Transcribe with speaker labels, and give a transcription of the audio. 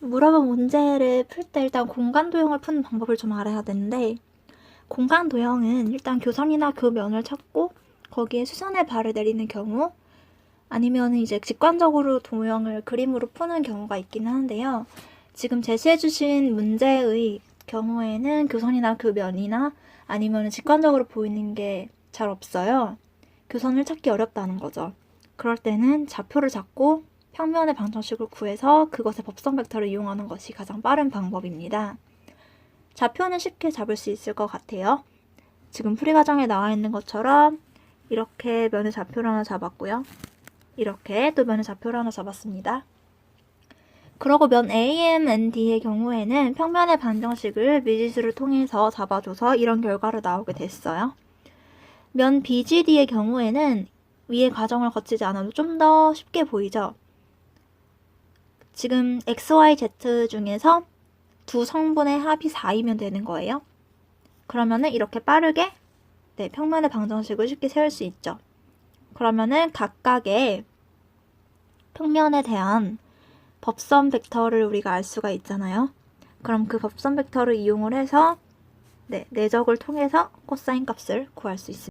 Speaker 1: 물어본 문제를 풀 때 일단 공간 도형을 푸는 방법을 좀 알아야 되는데 공간 도형은 일단 교선이나 교면을 찾고 거기에 수선의 발을 내리는 경우 아니면 이제 직관적으로 도형을 그림으로 푸는 경우가 있기는 한데요. 지금 제시해주신 문제의 경우에는 교선이나 교면이나 아니면 직관적으로 보이는 게 잘 없어요. 교선을 찾기 어렵다는 거죠. 그럴 때는 좌표를 잡고 평면의 방정식을 구해서 그것의 법선 벡터를 이용하는 것이 가장 빠른 방법입니다. 좌표는 쉽게 잡을 수 있을 것 같아요. 지금 풀이 과정에 나와 있는 것처럼 이렇게 면의 좌표를 하나 잡았고요. 이렇게 또 면의 좌표를 하나 잡았습니다. 그러고 면 AMND의 경우에는 평면의 방정식을 미지수를 통해서 잡아줘서 이런 결과로 나오게 됐어요. 면 BGD의 경우에는 위의 과정을 거치지 않아도 좀 더 쉽게 보이죠? 지금 XYZ 중에서 두 성분의 합이 4이면 되는 거예요. 그러면은 이렇게 빠르게 네, 평면의 방정식을 쉽게 세울 수 있죠. 그러면은 각각의 평면에 대한 법선 벡터를 우리가 알 수가 있잖아요. 그럼 그 법선 벡터를 이용을 해서 네, 내적을 통해서 코사인 값을 구할 수 있습니다.